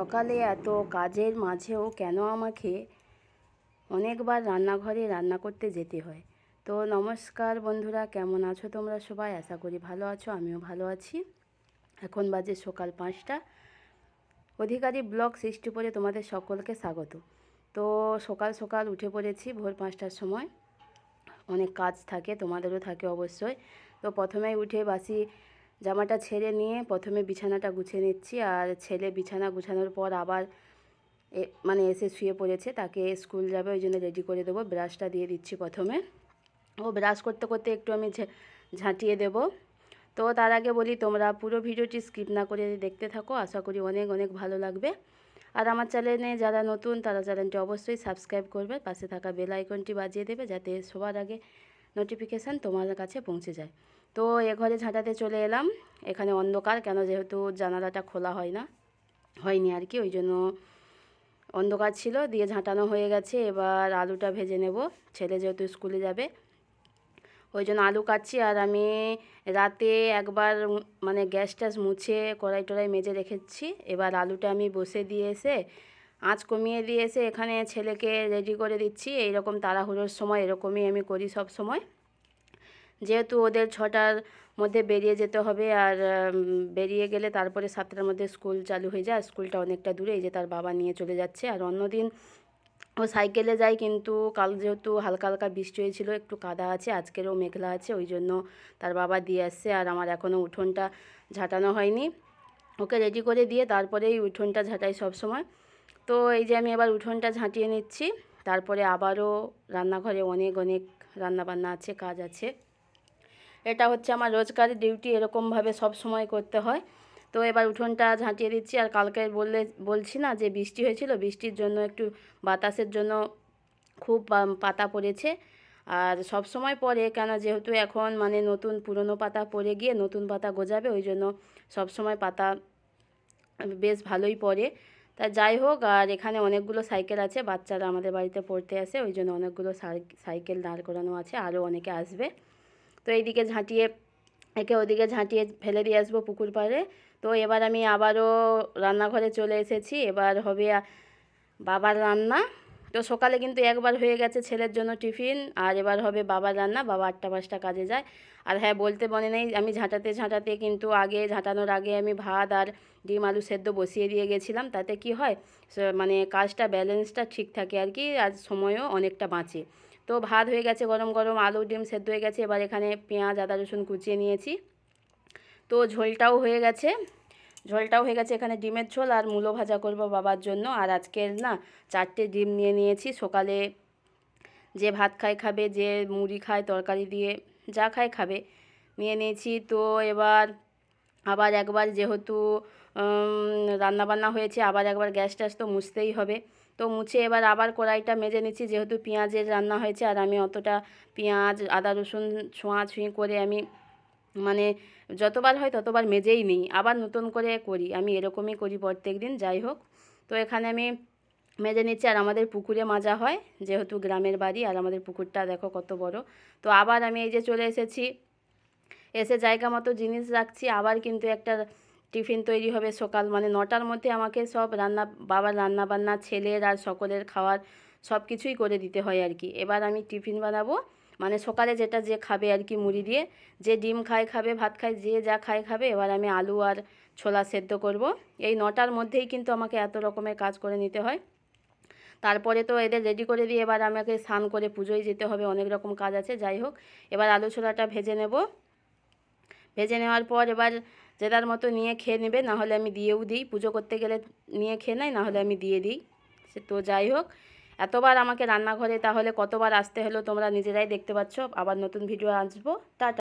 সকালে এত কাজের মাঝেও কেন আমাকে অনেকবার রান্নাঘরে রান্না করতে যেতে হয়? তো নমস্কার বন্ধুরা, কেমন আছো তোমরা সবাই? আশা করি ভালো আছো, আমিও ভালো আছি। এখন বাজে সকাল পাঁচটা। অধিকারী ব্লগ সৃষ্টি করে তোমাদের সকলকে স্বাগত। তো সকাল সকাল উঠে পড়েছি ভোর পাঁচটার সময়। অনেক কাজ থাকে, তোমাদেরও থাকে অবশ্যই। তো প্রথমেই উঠে বাসি জামাটা ছেড়ে নিয়ে প্রথমে বিছানাটা গুছিয়ে নিচ্ছি আর ছেলে বিছানা গুছানোর পর আবার মানে এসে শুয়ে পড়েছে, তাকে স্কুল যাবে, ওই জন্য রেডি করে দেবো। ব্রাশটা দিয়ে দিচ্ছি প্রথমে। ও ব্রাশ করতে করতে একটু আমি ঝাঁটিয়ে দেব। তো তার আগে বলি, তোমরা পুরো ভিডিওটি স্কিপ না করে দেখতে থাকো, আশা করি অনেক অনেক ভালো লাগবে। আর আমার চ্যানেলে যারা নতুন, তারা চ্যানেলটি অবশ্যই সাবস্ক্রাইব করবে, পাশে থাকা বেল আইকনটি বাজিয়ে দেবে, যাতে সবার আগে নোটিফিকেশান তোমার কাছে পৌঁছে যায়। তো এ ঘরে ঝাঁটাতে চলে এলাম। এখানে অন্ধকার, কেন যেহেতু জানালাটা খোলা হয় না, হয়নি আর কি, ওই জন্য অন্ধকার ছিল, দিয়ে ঝাঁটানো হয়ে গেছে। এবার আলুটা ভেজে নেব, ছেলে যেহেতু স্কুলে যাবে, ওই জন্য আলু কাটছি। আর আমি রাতে একবার মানে গ্যাস ট্যাস মুছে কড়াই টড়াই মেজে রেখেছি। এবার আলুটা আমি বসে দিয়ে এসে, আঁচ কমিয়ে দিয়ে এসে এখানে ছেলেকে রেডি করে দিচ্ছি। এইরকম তাড়াহুড়োর সময়, এরকমই আমি করি সব সময়। যেহেতু ওদের ছটার মধ্যে বেরিয়ে যেতে হবে আর বেরিয়ে গেলে তারপরে সাতটার মধ্যে স্কুল চালু হয়ে যায়। স্কুলটা অনেকটা দূরে, এই যে তার বাবা নিয়ে চলে যাচ্ছে। আর অন্যদিন ও সাইকেলে যায়, কিন্তু কাল যেহেতু হালকা হালকা বৃষ্টি হয়েছিল, একটু কাদা আছে, আজকেরও মেঘলা আছে, ওই জন্য তার বাবা দিয়ে আসছে আর আমার এখনও উঠোনটা ঝাঁটানো হয়নি। ওকে রেডি করে দিয়ে তারপরেই উঠোনটা ঝাঁটাই সব সময়। তো এই যে আমি এবার উঠোনটা ঝাঁটিয়ে নিচ্ছি, তারপরে আবারও রান্নাঘরে অনেক অনেক রান্নাবান্না আছে, কাজ আছে। এটা হচ্ছে আমার রোজকার ডিউটি এরকমভাবে সব সময় করতে হয়। তো এবার উঠোনটা ঝাঁটিয়ে দিচ্ছি, আর কালকে বললে, বলছি না যে বৃষ্টি হয়েছিল, বৃষ্টির জন্য একটু বাতাসের জন্য খুব পাতা পড়েছে। আর সব সময় পরে, কেন যেহেতু এখন মানে নতুন পুরনো পাতা পড়ে গিয়ে নতুন পাতা গজাবে, ওই জন্য সব সময় পাতা বেশ ভালোই পড়ে। তা যাই হোক, আর এখানে অনেকগুলো সাইকেল আছে, বাচ্চারা আমাদের বাড়িতে পড়তে আসে, ওই জন্য অনেকগুলো সাই- সাইকেল দাঁড় করানো আছে, আরও অনেকে আসবে। তো এইদিকে ঝাঁটিয়ে, একে ওদিকে ঝাঁটিয়ে ফেলে দিয়ে আসব পুকুর পাড়ে। তো এবার আমি আবারও রান্নাঘরে চলে এসেছি। এবার হবে বাবার রান্না। তো সকালে কিন্তু একবার হয়ে গেছে ছেলের জন্য টিফিন, আর এবার হবে বাবার রান্না। বাবা আটটা পাঁচটা কাজে যায়। আর হ্যাঁ বলতে মনে নেই, আমি ঝাঁটাতে ঝাঁটাতে কিন্তু আগে, ঝাঁটানোর আগে আমি ভাত আর ডিম আলু সেদ্ধ বসিয়ে দিয়ে গেছিলাম। তাতে কি হয় মানে কাজটা, ব্যালেন্সটা ঠিক থাকে আর কি, আর সময়ও অনেকটা বাঁচে। তো ভাত হয়ে গেছে, গরম গরম আলু ডিম সেদ্ধ হয়ে গেছে। এবার এখানে পেঁয়াজ, আদা, রসুন কুচিয়ে নিয়েছি। তো ঝোলটাও হয়ে গেছে। ঝোলটাও হয়ে গেছে এখানে ডিমের ঝোল আর মূলো ভাজা করব বাবার জন্য। আর আজকের না চারটে ডিম নিয়ে নিয়েছি। সকালে যে ভাত খায় খাবে, যে মুড়ি খায়, তরকারি দিয়ে যা খায় খাবে নিয়ে নিয়েছি। তো এবার আবার একবার যেহেতু রান্না বান্না হয়েছে, আবার একবার গ্যাস ট্যাস তো মুছতেই হবে। তো মুছে এবার আবার কড়াইটা মেজে নিচ্ছি, যেহেতু পেঁয়াজের রান্না হয়েছে আর আমি অতটা পেঁয়াজ, আদা, রসুন ছোঁয়াছুঁয়ি করে আমি মানে যতবার হয় ততবার মেজেই নিই। আবার নতুন করে করি, আমি এরকমই করি প্রত্যেক দিন, যাই হোক। তো এখানে আমি মেজে নিচ্ছি আর আমাদের পুকুরে মাজা হয়, যেহেতু গ্রামের বাড়ি আর আমাদের পুকুরটা দেখো কত বড়। তো আবার আমি এই যে চলে এসেছি, এসে জায়গা মতো জিনিস রাখছি, আবার কিন্তু একটা টিফিন তৈরি হবে সকাল মানে নটার মধ্যে আমাকে সব রান্না, বাবার রান্না বান্না ছেলের আর সকলের খাওয়ার সব কিছুই করে দিতে হয় আর কি। এবার আমি টিফিন বানাবো মানে সকালে যেটা যে খাবে আর কি মুড়ি দিয়ে, যে ডিম খায় খাবে, ভাত খায়, যে যা খায় খাবে, এবার আমি আলু আর ছোলা সেদ্ধ করব। এই নটার মধ্যেই কিন্তু আমাকে এত রকমের কাজ করে নিতে হয়। তারপরে তো এদের রেডি করে দিয়ে এবার আমাকে স্নান করে পুজোয় যেতে হবে, অনেক রকম কাজ আছে, যাই হোক। এবার আলু ছোলাটা ভেজে নেব। ভেজে নেওয়ার পর এবার যে মতো নিয়ে খেয়ে নেবে, নাহলে আমি দিয়েও দিই। পুজো করতে গেলে নিয়ে খেয়ে নেয়, নাহলে আমি দিয়ে দিই। সে তো যাই হোক, এতবার আমাকে রান্নাঘরে তাহলে কতবার আসতে হলো তোমরা নিজেরাই দেখতে পাচ্ছ। আবার নতুন ভিডিও আসব। টাটা।